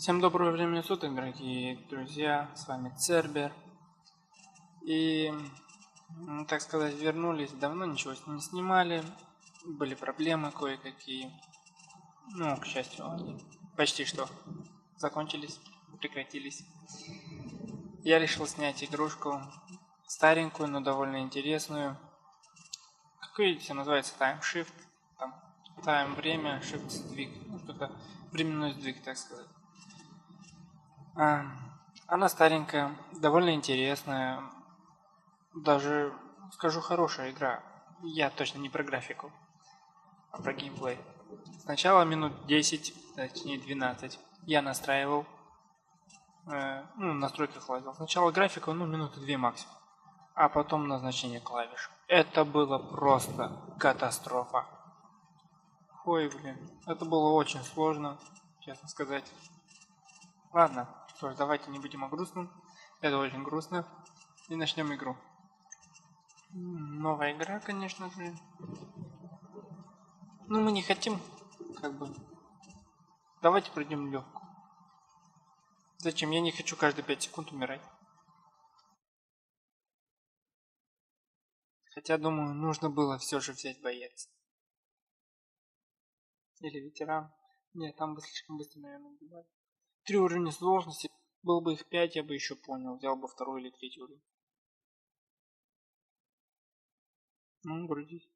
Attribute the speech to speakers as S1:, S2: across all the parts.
S1: Всем доброго времени суток, дорогие друзья, с вами Цербер. И, так сказать, вернулись, давно ничего не снимали, были проблемы кое-какие. Ну, к счастью, они почти что закончились, прекратились. Я решил снять игрушку старенькую, но довольно интересную. Как видите, называется Time Shift. Там Time время, Shift сдвиг, ну что-то временной сдвиг, так сказать. А, она старенькая, довольно интересная, даже, скажу, хорошая игра. Я точно не про графику, а про геймплей. Сначала минут 10, точнее 12 я настраивал, э, ну, в настройках. Сначала графику, ну, минуты 2 максимум, а потом назначение клавиш. Это было просто катастрофа. Ой, блин, это было очень сложно, честно сказать. Ладно, что ж, давайте не будем о грустном. Это очень грустно. И начнем игру. Новая игра, конечно же. Ну, мы не хотим, как бы... Давайте пройдем легкую. Зачем? Я не хочу каждые 5 секунд умирать. Хотя, думаю, нужно было все же взять боец. Или ветеран. Нет, там бы слишком быстро, наверное, убивали. Три уровня сложности. Было бы их пять, я бы еще понял. Взял бы второй или третий уровень. Ну, грузись.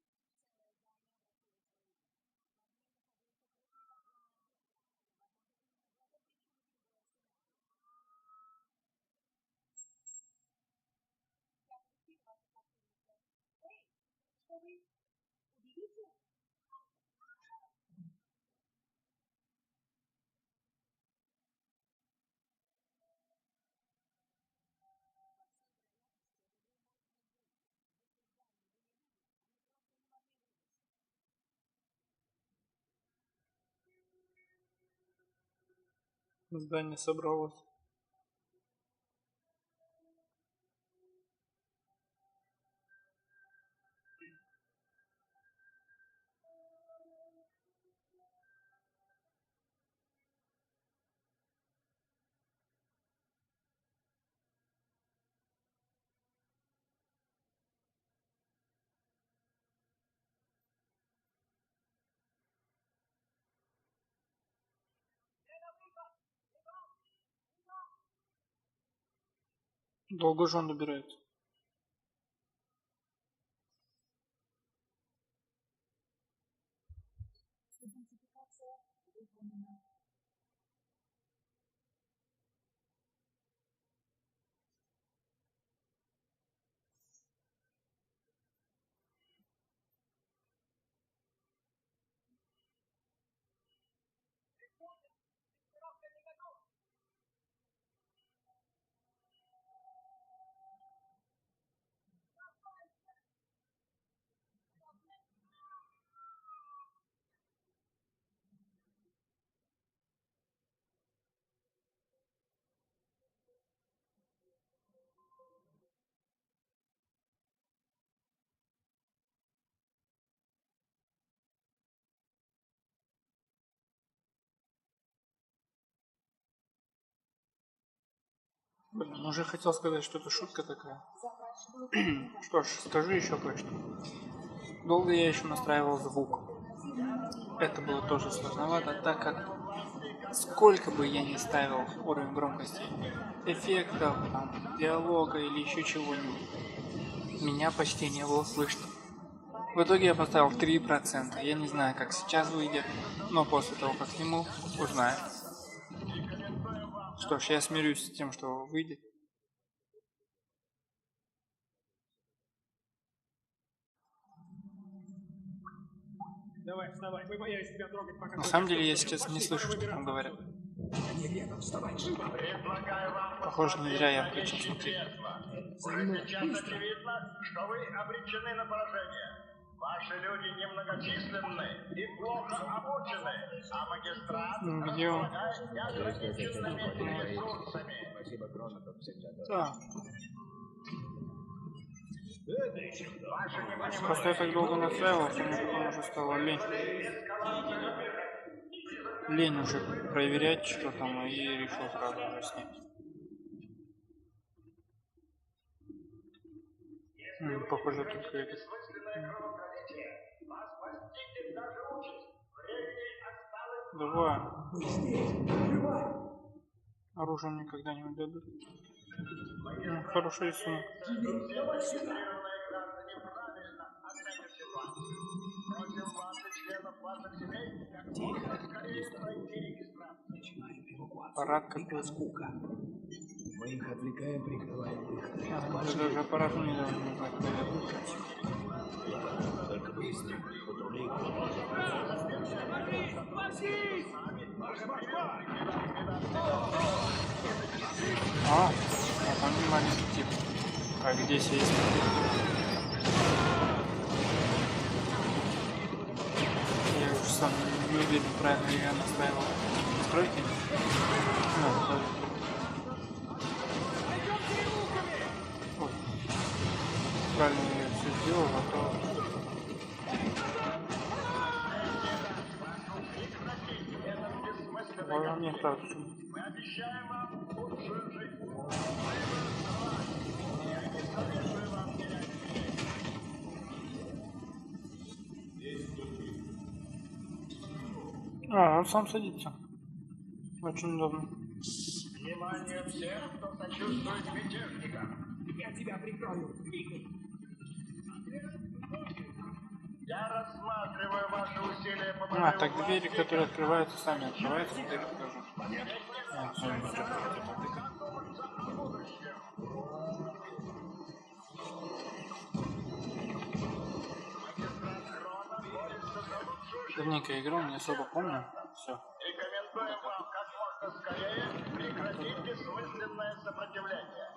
S1: Здание собралось. Долго же он добирается. Блин, уже хотел сказать, что это шутка такая. что ж, скажу еще кое-что. Долго я еще настраивал звук. Это было тоже сложновато, так как сколько бы я ни ставил уровень громкости эффектов, там, диалога или еще чего-нибудь, меня почти не было слышно. В итоге я поставил 3%. Я не знаю, как сейчас выйдет, но после того, как сниму, узнаю. Что ж, я смирюсь с тем, что выйдет.
S2: Давай, вставай, мы боялись тебя трогать, пока...
S1: На самом деле, я сейчас не слышу, что там говорят. Похоже, не зря я включил смотреть.
S3: очевидно, что вы обречены на поражение. Ваши люди немногочисленны и плохо обучены, а магистрат
S1: Где он?
S3: располагает неограниченными ресурсами.
S1: Да.
S3: Ваше непонимание
S1: Просто я так долго настраивался, мне потом уже стало лень.
S3: лень уже проверять, что там, и решил сразу же снять. М, Похоже, только этот. Давай. Оружие никогда не удадут. М, Хороший рисунок. Парад какой
S4: скука. Мы их отвлекаем, прикрываем их.
S3: А, даже аппарат не должен наверное.
S4: Только быстро.
S3: А, а там не маленький тип. А где сесть? Я уже сам не уверен, правильно я настраивал настройки. А, Можно мне. А, он сам садится. Очень удобно.
S5: Внимание всем, кто сочувствует мятежникам.
S4: Я тебя прикрою.
S3: А, так двери, которые открываются, сами открываются, теперь покажу. А, закрыто. Давненько не особо помню. Все.
S5: Рекомендуем вам как можно скорее прекратить бессмысленное сопротивление.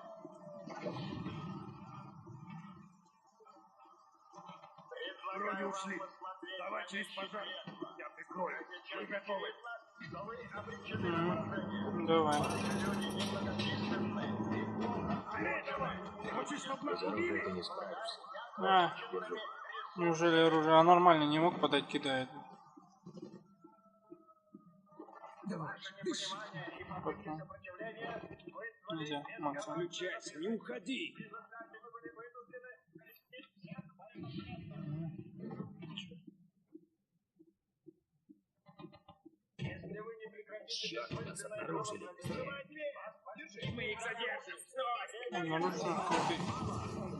S2: Вроде ушли.
S5: вам посмотреть
S2: Давай
S5: на
S2: через
S5: вещи
S2: пожар. Я прикрою. Вы готовы?
S3: Давай.
S2: Хочешь, чтобы нас убили?
S3: А, неужели оружие? А нормально не мог подать, кидает.
S4: Давай, дыши.
S3: Нельзя.
S2: Включайся, не уходи.
S4: Черт, нас обнаружили.
S2: Мы их задержим. Стой!
S3: А, наружу открытый.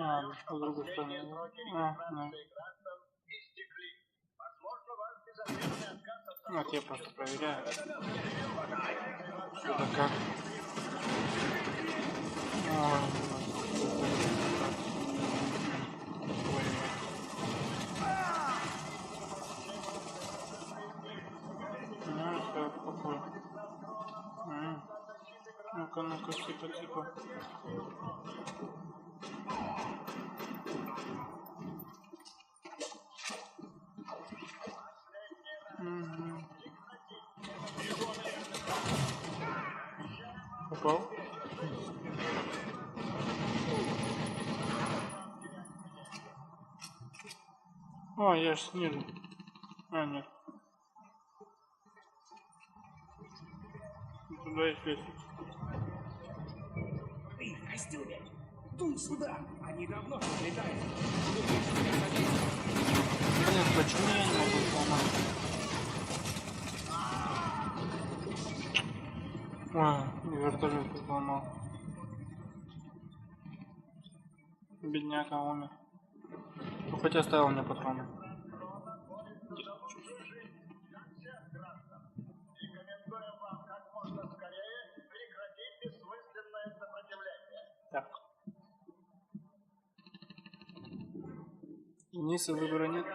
S3: А, по другой стороне. А, да. Ну, Вот я просто проверяю. Да как. Ну. М. Ну-ка, ну-ка, типа, типа. Попал? О, я ж снизу. А, нет. Туда есть лестница.
S2: Ты в костюме. Дунь сюда. Они давно тут летают.
S3: Блин, почему я не могу сломать? Ой, вертолет сломал. Бедняка умер. Ну, хотя оставил мне патроны. Так. И выбора нет.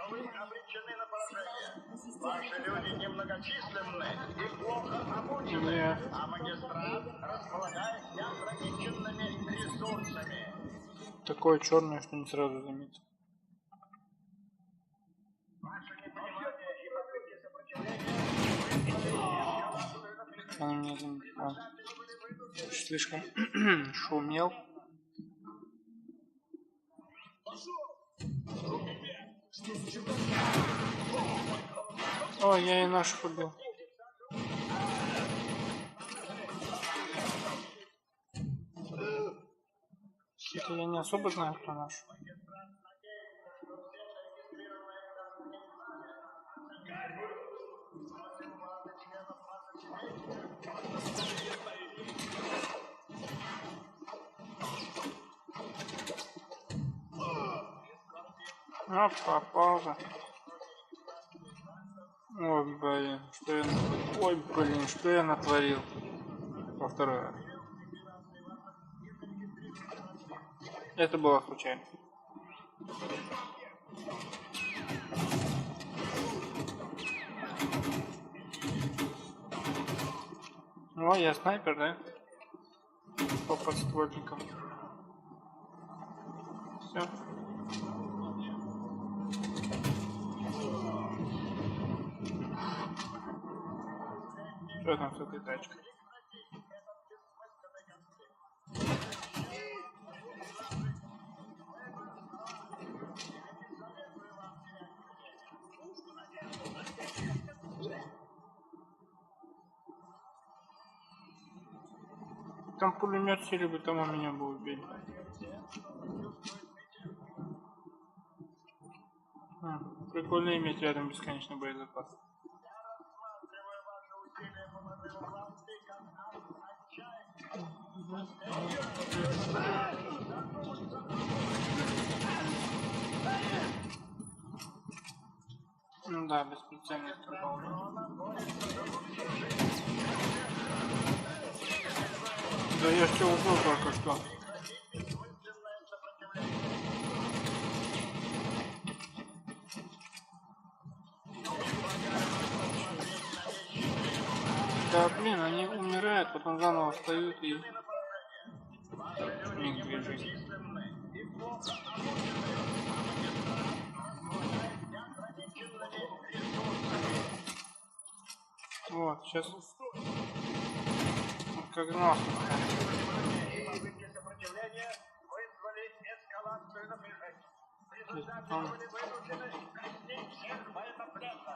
S5: Что вы обречены на поражение.
S3: Ваши люди немногочисленны и плохо обучены,
S1: Нет.
S3: а магистрат располагает неограниченными ресурсами.
S1: Такое черное, что не сразу заметил.
S3: Ваше непонимание и попытки сопротивления
S1: Он меня заметил. Он слишком шумел. Ой, я и наших убил. Что-то я не особо знаю, кто наш. А, же. Ой, блин, что я? Ой, блин, что я натворил? Во второй раз. Это было случайно. О, я снайпер, да? По подствольникам. Все. Что там с этой тачкой? Там пулемет сели бы, там у меня бы убили. А, прикольно иметь рядом бесконечный боезапас. Ну да, бесприцельный стрелок. Да я все убил только что. Да блин, они умирают, потом заново встают и... Них две жизни. Вот, сейчас... Вот как
S3: всех военнопленных.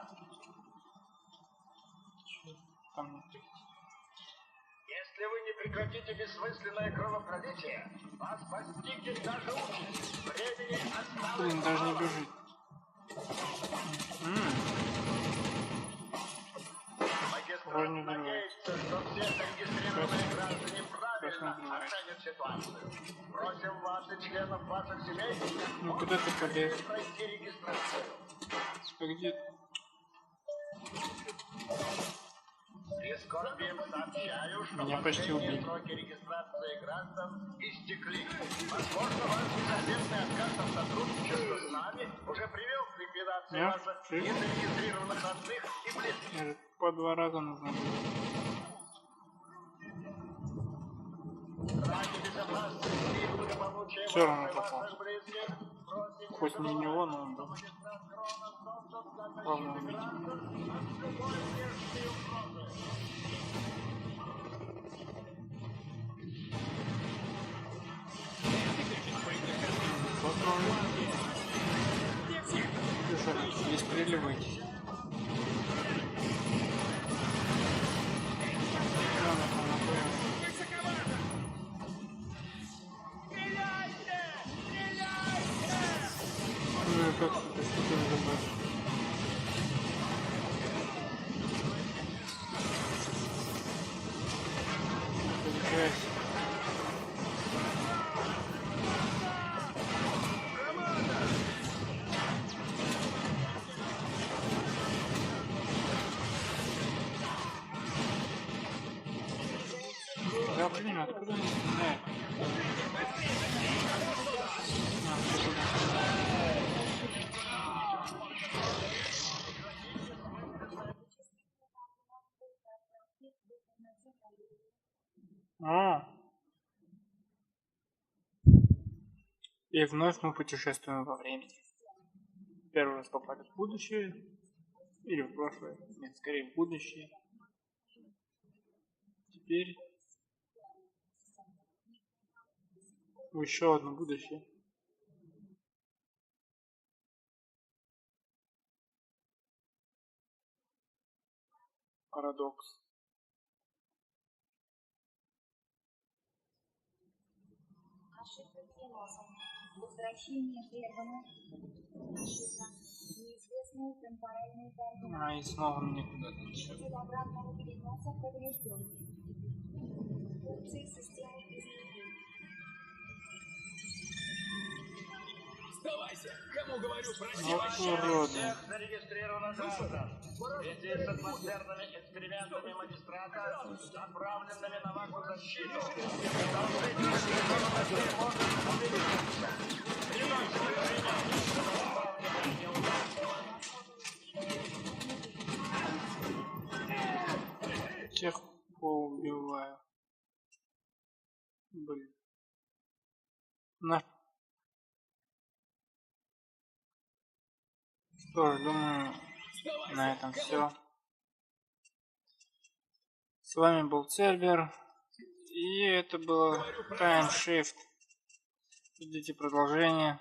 S1: там внутри.
S3: Если вы не прекратите бессмысленное кровопролитие, вас постигнет даже участь. Времени осталось
S1: Блин, даже не бежит.
S3: Магистрат надеется, что все зарегистрированные граждане правильно оценят ситуацию. Просим вас и членов ваших семей
S1: Ну куда ты полез?
S3: пройти регистрацию.
S1: А Меня почти убили.
S3: сроки регистрации граждан истекли. Возможно, ваш незаметный отказ от сотрудничества с нами уже привел к ликвидации
S1: Я?
S3: ваших
S1: Жив?
S3: незарегистрированных родных и близких.
S1: По два раза нужно было.
S3: Ради безопасности и благополучия ваших близких
S1: Хоть не него, но он
S3: для
S1: Главное убить. Слушай, не стреливайтесь. Блин, откуда он знает? А. И вновь мы путешествуем во времени. Первый раз попали в будущее. Или в прошлое. Нет, скорее в будущее. Теперь еще одно будущее. Парадокс.
S5: Ошибка переноса. Возвращение прервано. Ошибка. Неизвестные темпоральные координаты.
S1: А, и снова мне куда-то несет.
S5: Цель обратного переноса поврежден. Функции системы изменены.
S4: Сдавайся! Кому говорю, прости!
S1: Вот уроды.
S3: Всех зарегистрировано граждан. В связи с атмосферными экспериментами магистрата, направленными на вашу защиту, должны увеличиться.
S1: Всех поубиваю. Блин. На... Что ж, думаю, на этом все. С вами был Цербер. И это было Time Shift. Ждите продолжения.